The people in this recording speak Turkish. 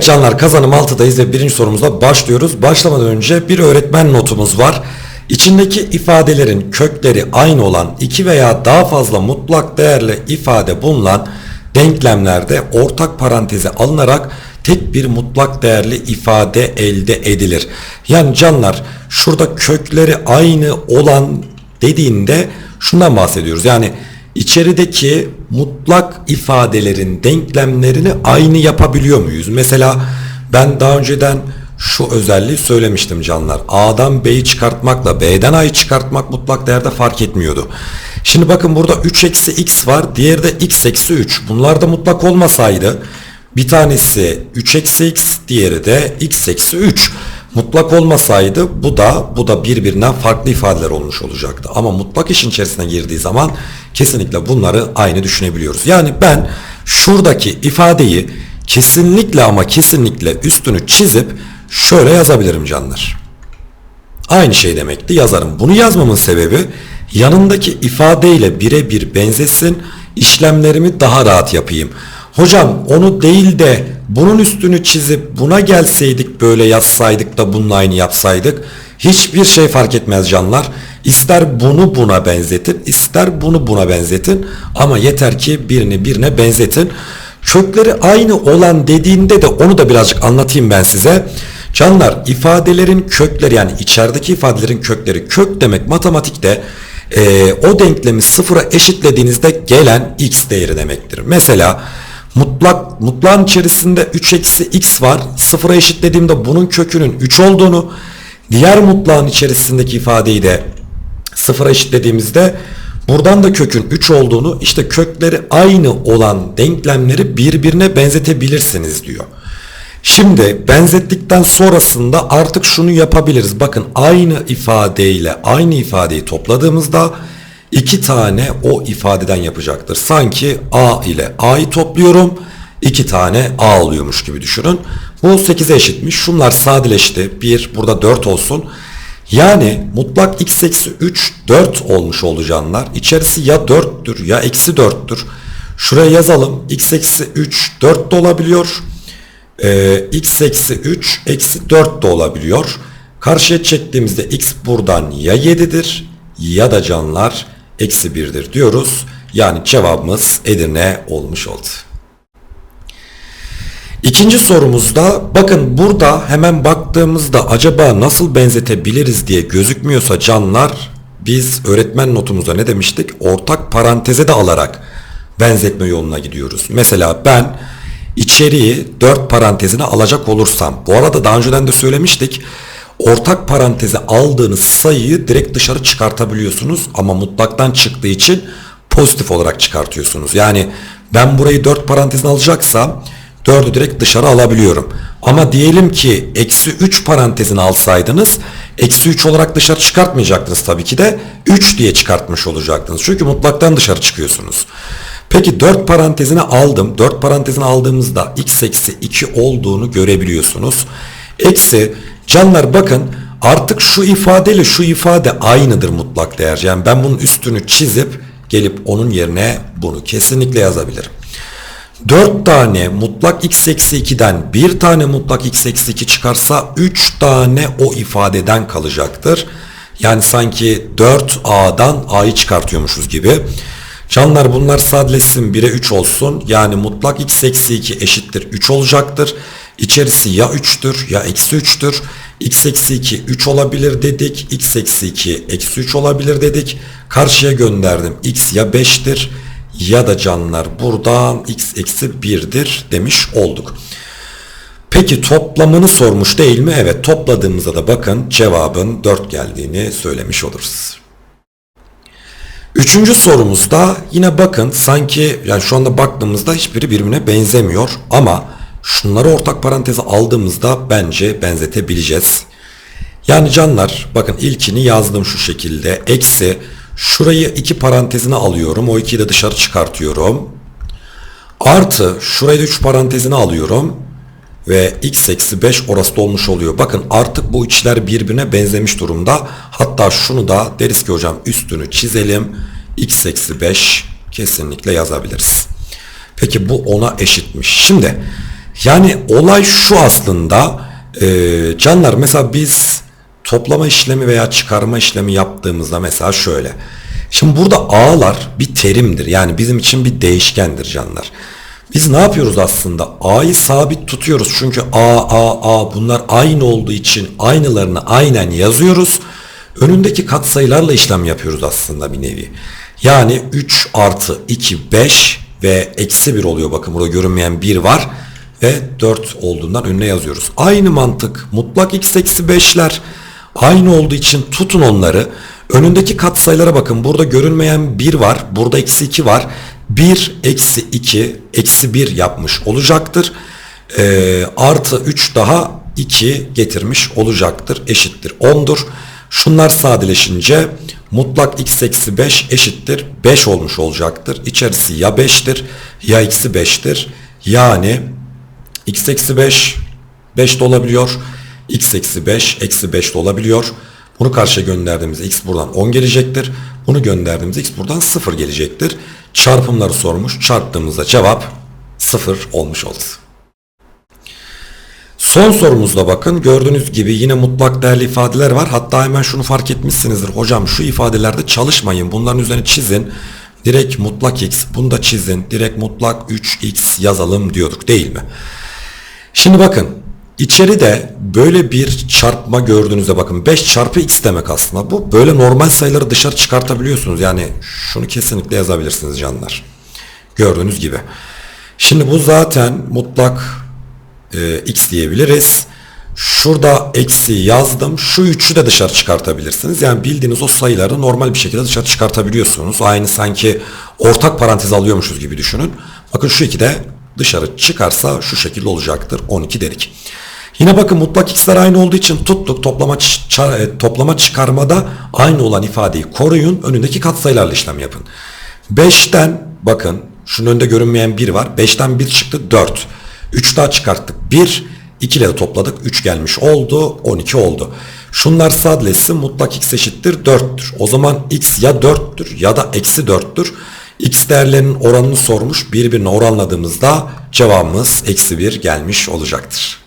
Evet canlar kazanım 6'dayız ve birinci sorumuzla başlıyoruz. Başlamadan önce bir öğretmen notumuz var. İçindeki ifadelerin kökleri aynı olan iki veya daha fazla mutlak değerli ifade bulunan denklemlerde ortak paranteze alınarak tek bir mutlak değerli ifade elde edilir. Yani canlar şurada kökleri aynı olan dediğinde şundan bahsediyoruz. Yani içerideki mutlak ifadelerin denklemlerini aynı yapabiliyor muyuz? Mesela ben daha önceden şu özelliği söylemiştim canlar. A'dan B'yi çıkartmakla B'den A'yı çıkartmak mutlak değerde fark etmiyordu. Şimdi bakın burada 3 eksi x var. Diğeri de x eksi 3. Bunlar da mutlak olmasaydı bir tanesi 3 eksi x diğeri de x eksi 3. Mutlak olmasaydı bu da bu da birbirinden farklı ifadeler olmuş olacaktı. Ama mutlak işin içerisine girdiği zaman kesinlikle bunları aynı düşünebiliyoruz. Yani ben şuradaki ifadeyi kesinlikle ama kesinlikle üstünü çizip şöyle yazabilirim canlar. Aynı şey demekti yazarım. Bunu yazmamın sebebi yanındaki ifadeyle birebir benzesin işlemlerimi daha rahat yapayım. Hocam onu değil de bunun üstünü çizip buna gelseydik böyle yazsaydık da bununla aynı yapsaydık hiçbir şey fark etmez canlar. İster bunu buna benzetin ister bunu buna benzetin ama yeter ki birini birine benzetin. Kökleri aynı olan dediğinde de onu da birazcık anlatayım ben size. Canlar ifadelerin kökleri yani içerideki ifadelerin kökleri kök demek matematikte e, o denklemi sıfıra eşitlediğinizde gelen x değeri demektir. Mesela mutlak mutlağın içerisinde 3 eksi x var. Sıfıra eşitlediğimde bunun kökünün 3 olduğunu diğer mutlağın içerisindeki ifadeyi de sıfıra eşitlediğimizde buradan da kökün 3 olduğunu işte kökleri aynı olan denklemleri birbirine benzetebilirsiniz diyor. Şimdi benzettikten sonrasında artık şunu yapabiliriz. Bakın aynı ifadeyle aynı ifadeyi topladığımızda iki tane o ifadeden yapacaktır. Sanki A ile A'yı topluyorum. iki tane A alıyormuş gibi düşünün. Bu 8'e eşitmiş. Şunlar sadeleşti. 1 burada 4 olsun. Yani mutlak x eksi 3 4 olmuş olacağınlar. İçerisi ya 4'tür ya eksi 4'tür. Şuraya yazalım. x eksi 3 4 de olabiliyor e, x eksi 3 eksi 4 de olabiliyor. Karşıya çektiğimizde x buradan ya 7'dir ya da canlar eksi 1'dir diyoruz. Yani cevabımız Edirne olmuş oldu. İkinci sorumuzda bakın burada hemen baktığımızda acaba nasıl benzetebiliriz diye gözükmüyorsa canlar biz öğretmen notumuzda ne demiştik? Ortak paranteze de alarak benzetme yoluna gidiyoruz. Mesela ben içeriği 4 parantezine alacak olursam bu arada daha önceden de söylemiştik ortak paranteze aldığınız sayıyı direkt dışarı çıkartabiliyorsunuz ama mutlaktan çıktığı için pozitif olarak çıkartıyorsunuz. Yani ben burayı 4 parantezine alacaksam 4'ü direkt dışarı alabiliyorum. Ama diyelim ki eksi 3 parantezini alsaydınız eksi 3 olarak dışarı çıkartmayacaktınız tabii ki de 3 diye çıkartmış olacaktınız. Çünkü mutlaktan dışarı çıkıyorsunuz. Peki 4 parantezine aldım. 4 parantezine aldığımızda x eksi 2 olduğunu görebiliyorsunuz. Eksi canlar bakın artık şu ifadeyle şu ifade aynıdır mutlak değer. Yani ben bunun üstünü çizip gelip onun yerine bunu kesinlikle yazabilirim. 4 tane mutlak x eksi 2'den bir tane mutlak x eksi 2 çıkarsa 3 tane o ifadeden kalacaktır. Yani sanki 4a'dan a'yı çıkartıyormuşuz gibi. Canlar bunlar sadeleşsin 1'e 3 olsun. Yani mutlak x eksi 2 eşittir 3 olacaktır. İçerisi ya 3'tür ya eksi 3'tür. x eksi 2 3 olabilir dedik. x eksi 2 eksi 3 olabilir dedik. Karşıya gönderdim. x ya 5'tir ya da canlar buradan x eksi 1'dir demiş olduk. Peki toplamını sormuş değil mi? Evet topladığımızda da bakın cevabın 4 geldiğini söylemiş oluruz. Üçüncü sorumuzda yine bakın sanki yani şu anda baktığımızda hiçbiri birbirine benzemiyor ama şunları ortak paranteze aldığımızda bence benzetebileceğiz. Yani canlar bakın ilkini yazdım şu şekilde eksi şurayı iki parantezine alıyorum o ikiyi de dışarı çıkartıyorum. Artı şurayı da 3 parantezine alıyorum ve x eksi 5 orası da olmuş oluyor. Bakın artık bu içler birbirine benzemiş durumda. Hatta şunu da deriz ki hocam üstünü çizelim. x eksi 5 kesinlikle yazabiliriz. Peki bu ona eşitmiş. Şimdi Yani olay şu aslında e, canlar mesela biz toplama işlemi veya çıkarma işlemi yaptığımızda mesela şöyle. Şimdi burada A'lar bir terimdir. Yani bizim için bir değişkendir canlar. Biz ne yapıyoruz aslında? A'yı sabit tutuyoruz. Çünkü A, A, A bunlar aynı olduğu için aynılarını aynen yazıyoruz. Önündeki katsayılarla işlem yapıyoruz aslında bir nevi. Yani 3 artı 2 5 ve eksi 1 oluyor. Bakın burada görünmeyen 1 var ve 4 olduğundan önüne yazıyoruz. Aynı mantık mutlak x eksi 5'ler aynı olduğu için tutun onları. Önündeki katsayılara bakın. Burada görünmeyen 1 var. Burada eksi 2 var. 1 eksi 2 eksi 1 yapmış olacaktır. Ee, artı 3 daha 2 getirmiş olacaktır. Eşittir 10'dur. Şunlar sadeleşince mutlak x eksi 5 eşittir 5 olmuş olacaktır. İçerisi ya 5'tir ya eksi 5'tir. Yani x eksi 5 5 de olabiliyor. x eksi 5 eksi 5 de olabiliyor. Bunu karşıya gönderdiğimizde x buradan 10 gelecektir. Bunu gönderdiğimizde x buradan 0 gelecektir. Çarpımları sormuş. Çarptığımızda cevap 0 olmuş olur. Son sorumuzda bakın gördüğünüz gibi yine mutlak değerli ifadeler var. Hatta hemen şunu fark etmişsinizdir. Hocam şu ifadelerde çalışmayın. Bunların üzerine çizin. Direkt mutlak x bunu da çizin. Direkt mutlak 3x yazalım diyorduk değil mi? Şimdi bakın içeride böyle bir çarpma gördüğünüzde bakın 5 çarpı x demek aslında. Bu böyle normal sayıları dışarı çıkartabiliyorsunuz. Yani şunu kesinlikle yazabilirsiniz canlar. Gördüğünüz gibi. Şimdi bu zaten mutlak e, x diyebiliriz. Şurada eksi yazdım. Şu üçü de dışarı çıkartabilirsiniz. Yani bildiğiniz o sayıları normal bir şekilde dışarı çıkartabiliyorsunuz. Aynı sanki ortak parantez alıyormuşuz gibi düşünün. Bakın şu iki de dışarı çıkarsa şu şekilde olacaktır. 12 dedik. Yine bakın mutlak x'ler aynı olduğu için tuttuk. Toplama, e, toplama çıkarmada aynı olan ifadeyi koruyun. Önündeki katsayılarla işlem yapın. 5'ten bakın şunun önünde görünmeyen 1 var. 5'ten 1 çıktı 4. 3 daha çıkarttık 1. 2 ile topladık 3 gelmiş oldu 12 oldu. Şunlar sadeleşsin mutlak x eşittir 4'tür. O zaman x ya 4'tür ya da eksi 4'tür. X değerlerinin oranını sormuş birbirine oranladığımızda cevabımız eksi 1 gelmiş olacaktır.